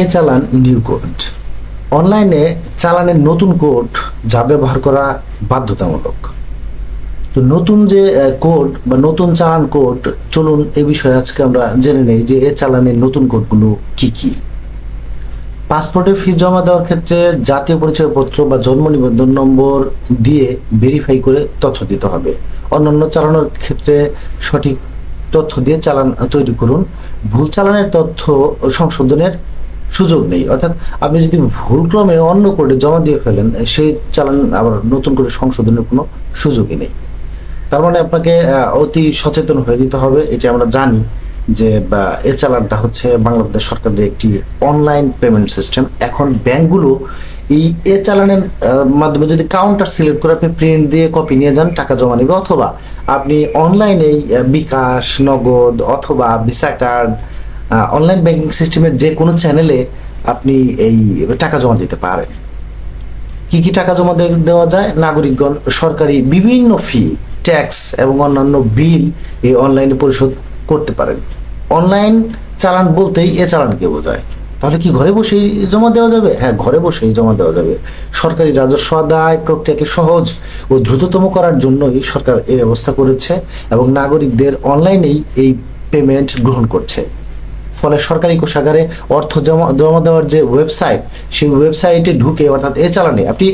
এ চালান new code অনলাইনে চালানের নতুন কোড যা ব্যবহার করা বাধ্যতামূলক। তো নতুন যে কোড বা নতুন চালান কোড চলুন এ বিষয়ে আজকে আমরা জেনে নেই যে এ চালানের নতুন কোডগুলো কি কি। পাসপোর্টের ফি জমা দেওয়ার ক্ষেত্রে জাতীয় পরিচয়পত্র বা জন্ম নিবন্ধন নম্বর দিয়ে ভেরিফাই করে তথ্য দিতে হবে। অন্যান্য চালানোর ক্ষেত্রে সঠিক তথ্য দিয়ে চালান তৈরি করুন। ভুল চালানের তথ্য সংশোধনের সুযোগ নেই। অর্থাৎ আপনি যদি ভুলক্রমে অন্য কোডে জমা দিয়ে ফেলেন, সেই চালান আবার নতুন করে সংশোধনের কোনো সুযোগই নেই। তার মানে আপনাকে অতি সচেতন হয়ে দিতে হবে। এটা আমরা জানি যে এ চালানটা হচ্ছে বাংলাদেশ সরকারের একটি অনলাইন পেমেন্ট সিস্টেম। এখন ব্যাংকগুলো এই এ চালানের মাধ্যমে যদি কাউন্টার সিলেক্ট করে আপনি প্রিন্ট দিয়ে কপি নিয়ে যান, টাকা জমা নেবে। অথবা আপনি অনলাইনে বিকাশ, নগদ অথবা ভিসা কার্ড অনলাইন ব্যাংকিং সিস্টেমের যে কোনো চ্যানেলে আপনি এই টাকা জমা দিতে পারেন। কি কি টাকা জমা দেওয়া যায়? নাগরিকগণ, সরকারি বিভিন্ন ফি ট্যাক্স এবং অন্যান্য বিল এই অনলাইনে পরিশোধ করতে পারেন। অনলাইন চালান বলতেই এ চালানকে বোঝায়। তাহলে কি ঘরে বসেই জমা দেওয়া যাবে? হ্যাঁ ঘরে বসেই জমা দেওয়া যাবে। সরকারি রাজস্ব আদায় প্রক্রিয়াকে সহজ ও দ্রুততম করার জন্যই সরকার এই ব্যবস্থা করেছে এবং নাগরিকদের অনলাইনেই এই পেমেন্ট গ্রহণ করছে। ফলে সরকারি কোষাগারে অর্থ জমা জমা দেওয়ার যে ওয়েবসাইট সেই ওয়েবসাইটে ঢুকে অর্থাৎ এ চালানে, আপনি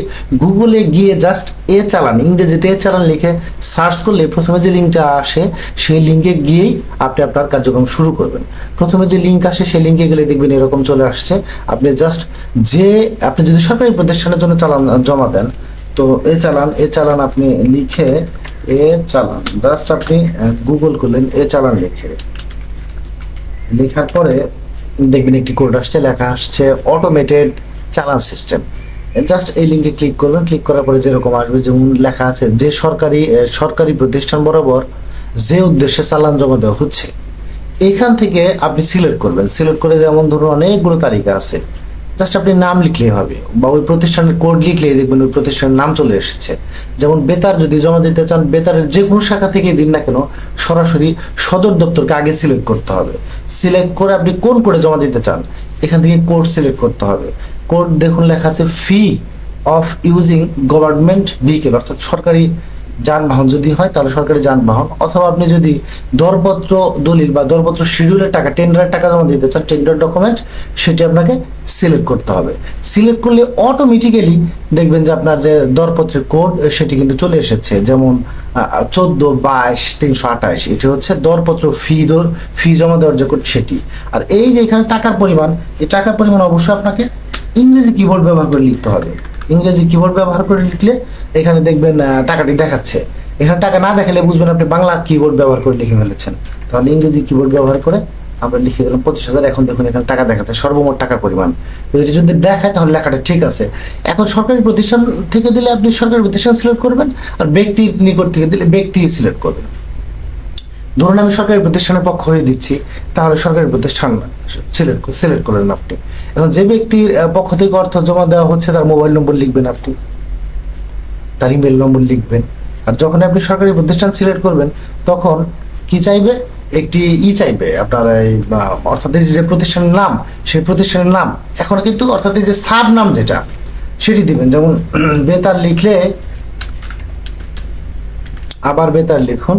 গুগলে গিয়ে জাস্ট এ চালান, ইংরেজিতে এ চালান লিখে সার্চ করলে প্রথমে যে লিঙ্কটা আসে, সেই লিঙ্কে গিয়েই আপনি আপনার কার্যক্রম শুরু করবেন। প্রথমে যে লিঙ্ক আসে, সেই লিঙ্কে গেলে দেখবেন এরকম চলে আসছে। আপনি জাস্ট যে, আপনি যদি সরকারি প্রতিষ্ঠানের জন্য চালান, জমা দেন, তো এ চালান এ চালান আপনি লিখে এ চালান। জাস্ট আপনি গুগল করলেন, এ চালান লিখে। লেখার পরে দেখবেন একটি কোড আসছে, লেখা আসছে অটোমেটেড চালান সিস্টেম জাস্ট এই লিঙ্কে ক্লিক করবেন ক্লিক করার পরে যেরকম আসবে, যেমন লেখা আছে, যে সরকারি সরকারি প্রতিষ্ঠান বরাবর যে উদ্দেশ্যে চালান জমা দেওয়া হচ্ছে, এখান থেকে আপনি সিলেক্ট করবেন। সিলেক্ট করে যেমন ধরুন অনেকগুলো তালিকা আছে। জাস্ট আপনি নাম লিখলেই হবে বা ওই প্রতিষ্ঠানের কোড লিখলেই দেখবেন ওই প্রতিষ্ঠানের নাম চলে এসেছে। যেমন বেতার যদি জমা দিতে চান, বেতারের যে কোনো শাখা থেকে দিন না কেন সরাসরি সদর দপ্তরকে আগে সিলেক্ট করতে হবে। সিলেক্ট করে আপনি কোন কোডে জমা দিতে চান, এখান থেকে কোড সিলেক্ট করতে হবে। কোড দেখুন লেখা আছে fee of using government vehicle অর্থাৎ সরকারি যানবাহন যদি হয়, তাহলে সরকারি যানবাহন। অথবা আপনি যদি দরপত্র দলিল বা দরপত্র শিডিউলের টাকা, টেন্ডারের টাকা জমা দিতে চান, টেন্ডার ডকুমেন্ট, সেটি আপনাকে সিলেক্ট করতে হবে। সিলেক্ট করলে অটোমেটিক্যালি দেখবেন যে আপনার যে দরপত্রের কোড, সেটি কিন্তু চলে এসেছে। যেমন চোদ্দ, বাইশ, তিনশো আঠাশ, এটি হচ্ছে দরপত্র ফি ফি জমা দেওয়ার যে কোড সেটি। আর এই যে এখানে টাকার পরিমাণ, এই টাকার পরিমাণ অবশ্যই আপনাকে ইংরেজি কিবোর্ড ব্যবহার করে লিখতে হবে। ইংরেজি কিবোর্ড ব্যবহার করে লিখলে এখানে দেখবেন টাকাটি দেখাচ্ছে। এখানে টাকা না দেখালে বুঝবেন আপনি বাংলা কিবোর্ড ব্যবহার করে লিখে ফেলেছেন। তাহলে ইংরেজি কিবোর্ড ব্যবহার করে আমরা লিখে দিলাম পঁচিশ হাজার। এখন দেখুন, এখানে টাকা দেখাচ্ছে, সর্বমোট টাকার পরিমাণ। তো এটি যদি দেখায়, তাহলে লেখাটা ঠিক আছে। এখন সরকারি প্রতিষ্ঠান থেকে দিলে আপনি সরকারি প্রতিষ্ঠান সিলেক্ট করবেন, আর ব্যক্তির নিকট থেকে দিলে ব্যক্তি সিলেক্ট করবেন। ধরুন আমি সরকারি প্রতিষ্ঠানের পক্ষ হয়ে দিচ্ছি, তাহলে সরকারি প্রতিষ্ঠান সিলেক্ট সিলেক্ট করলেন আপনি। এখন যে ব্যক্তির পক্ষ থেকে অর্থ জমা দেওয়া হচ্ছে, তার মোবাইল নম্বর লিখবেন আপনি। তার ইমেল নম্বর লিখবেন। আর যখন আপনি সরকারি প্রতিষ্ঠান সিলেক্ট করবেন, তখন কি চাইবে? একটি ই চাইবে। আপনার এই অর্থাৎ যে প্রতিষ্ঠানের নাম, সেই প্রতিষ্ঠানের নাম। এখন কিন্তু অর্থাৎ যে সাব নাম যেটা, সেটি দিবেন। যেমন বেতার লিখলে, আবার বেতার লিখুন।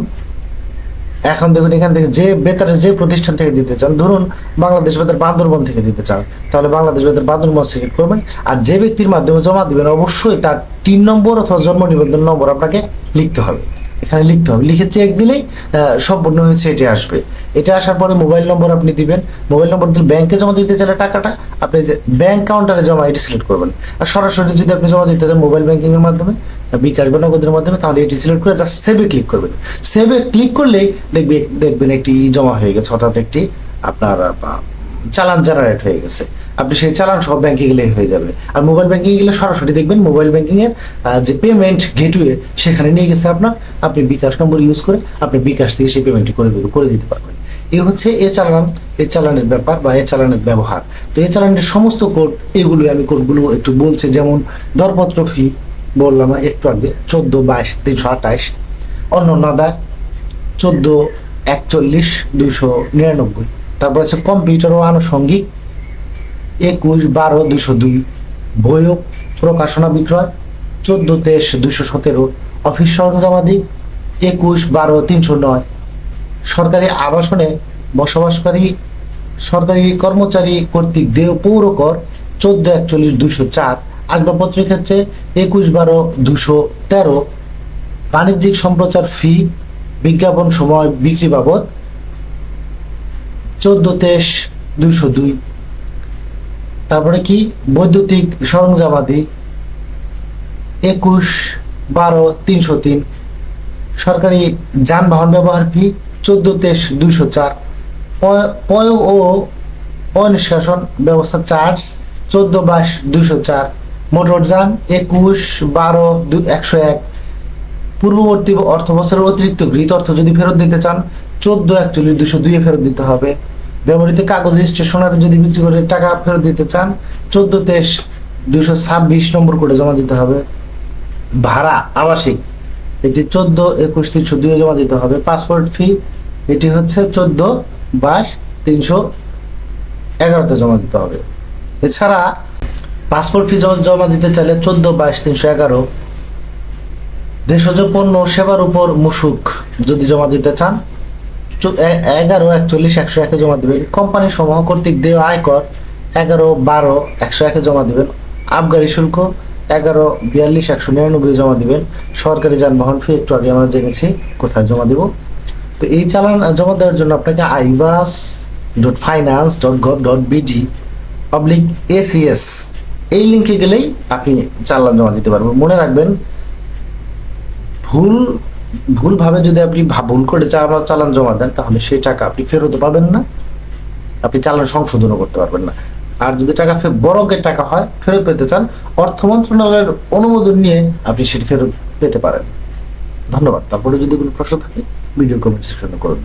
এখন দেখুন, এখান থেকে যে বেতারের যে প্রতিষ্ঠান থেকে দিতে চান, ধরুন বাংলাদেশ বেতার বান্দরবন থেকে দিতে চান, তাহলে বাংলাদেশ বেতার বান্দরবন সিলেক্ট করবেন। আর যে ব্যক্তির মাধ্যমে জমা দিবেন, অবশ্যই তার তিন নম্বর অথবা জন্ম নিবন্ধন নম্বর আপনাকে লিখতে হবে। এখানে লিখতে হবে। লিখে চেক দিলেই সম্পূর্ণ হয়েছে, এটি আসবে। এটা আসার পরে মোবাইল নম্বর আপনি দিবেন। মোবাইল নম্বর দিলে ব্যাংকে জমা দিতে চাইলে টাকাটা আপনি যে ব্যাংক কাউন্টারে জমা, এটি সিলেক্ট করবেন। আর সরাসরি যদি আপনি জমা দিতে চান মোবাইল ব্যাংকিং এর মাধ্যমে বিকাশ বা নগদের মাধ্যমে তাহলে এটি সিলেক্ট করে জাস্ট সেভে ক্লিক করবেন। সেভে ক্লিক করলেই দেখবে, দেখবেন একটি জমা হয়ে গেছে অর্থাৎ একটি আপনার চালান জেনারেট হয়ে গেছে। আপনি সেই চালান সব ব্যাংকে গেলেই হয়ে যাবে। আর মোবাইল ব্যাংকিং গেলে সরাসরি দেখবেন মোবাইল ব্যাংকিং এর যে পেমেন্ট গেটওয়ে সেখানে নিয়ে গেছে আপনার, আপনি বিকাশ নম্বর ইউজ করে আপনি বিকাশ থেকে সেই পেমেন্টটি করে করে দিতে পারবেন। এ হচ্ছে এ চালান, এ চালানের ব্যাপার বা এ চালানের ব্যবহার। তো এ চালানের সমস্ত কোড এগুলো আমি কোডগুলো একটু বলছি, যেমন দরপত্র ফি বললাম একটু আগে, চোদ্দ বাইশ তিনশো আঠাশ অন্য আদায় চোদ্দ একচল্লিশ দুশো নিরানব্বই। তারপর আছে কম্পিউটার ও আনুষঙ্গিক, একুশ বারো দুশো দুই। বইও প্রকাশনা বিক্রয়, চোদ্দ তেইশ দুশো সতেরো। অফিস সরঞ্জামাদি, একুশ বারো তিনশো নয়। সরকারি আবাসনে বসবাসকারী, সরকারি কর্মচারী কর্তৃক দেয় পৌর কর চোদ্দ একচল্লিশ দুশো চার। আসবাবপত্রের ক্ষেত্রে একুশ বারো দুশো তেরো। বাণিজ্যিক সম্প্রচার ফি, বিজ্ঞাপন সময়, বিক্রি বাবদ চোদ্দ তেইশ দুইশো দুই। তারপরে কি? বৈদ্যুতিক সরঞ্জামাদি, একুশ বারো তিনশো তিন। সরকারি যানবাহন ব্যবহার ফি, চোদ্দ তেইশ দুইশো চার। পয় ও অনিষ্কাশন ব্যবস্থা চার্জ, চোদ্দ বাইশ দুশো চার। মোটরযান একুশ, বারো একশো এক। পূর্ববর্তী অর্থ বছরের অতিরিক্ত গৃহীত অর্থ যদি ফেরত দিতে চান, চোদ্দ একচল্লিশ দুশো দুইয়ে ফেরত দিতে হবে। ব্যবহৃত কাগজ স্টেশনারি যদি বিক্রি করে টাকা ফেরত দিতে চান, চোদ্দ তেইশ দুশো ছাব্বিশ নম্বর করে জমা দিতে হবে। ভাড়া আবাসিক, এটি চোদ্দ একুশ তিনশো দুয়ে জমা দিতে হবে। পাসপোর্ট ফি, এটি হচ্ছে চোদ্দ বাইশ তিনশো এগারোতে জমা দিতে হবে। এছাড়া পাসপোর্ট ফি জমা দিতে চাইলে চোদ্দ, বাইশ, তিনশো এগারো। দেশজ পণ্য সেবার উপর মুসুক। যদি জমা দিতে চান এগারো, একচল্লিশ, একশো একে জমা দেবেন। কোম্পানি সমূহ কর্তৃক দেয় আয়কর এগারো, বারো, একশো একে জমা দিবেন। আবগারি শুল্ক এগারো, বিয়াল্লিশ, একশো নিরানব্বই জমা দিবেন। সরকারি যানবাহন ফি, একটু আগে আমরা জেনেছি, কোথায় জমা দিব। তো এই চালান, জমা দেওয়ার জন্য আপনাকে iBAS dot finance dot gov dot BD public ACS এই লিঙ্কে গেলেই আপনি চালান জমা দিতে পারবেন। মনে রাখবেন, ভুল, ভুলভাবে যদি আপনি ভুল করে চালান জমা দেন, তাহলে সেই টাকা আপনি ফেরত পাবেন না। আপনি চালান সংশোধনও করতে পারবেন না। আর যদি টাকা ফে- বড় অঙ্কের টাকা হয়, ফেরত পেতে চান, অর্থ মন্ত্রণালয়ের অনুমোদন নিয়ে আপনি সেটি ফেরত পেতে পারেন। ধন্যবাদ। তারপরে যদি কোনো প্রশ্ন থাকে ভিডিও কমেন্ট সেকশনে করুন।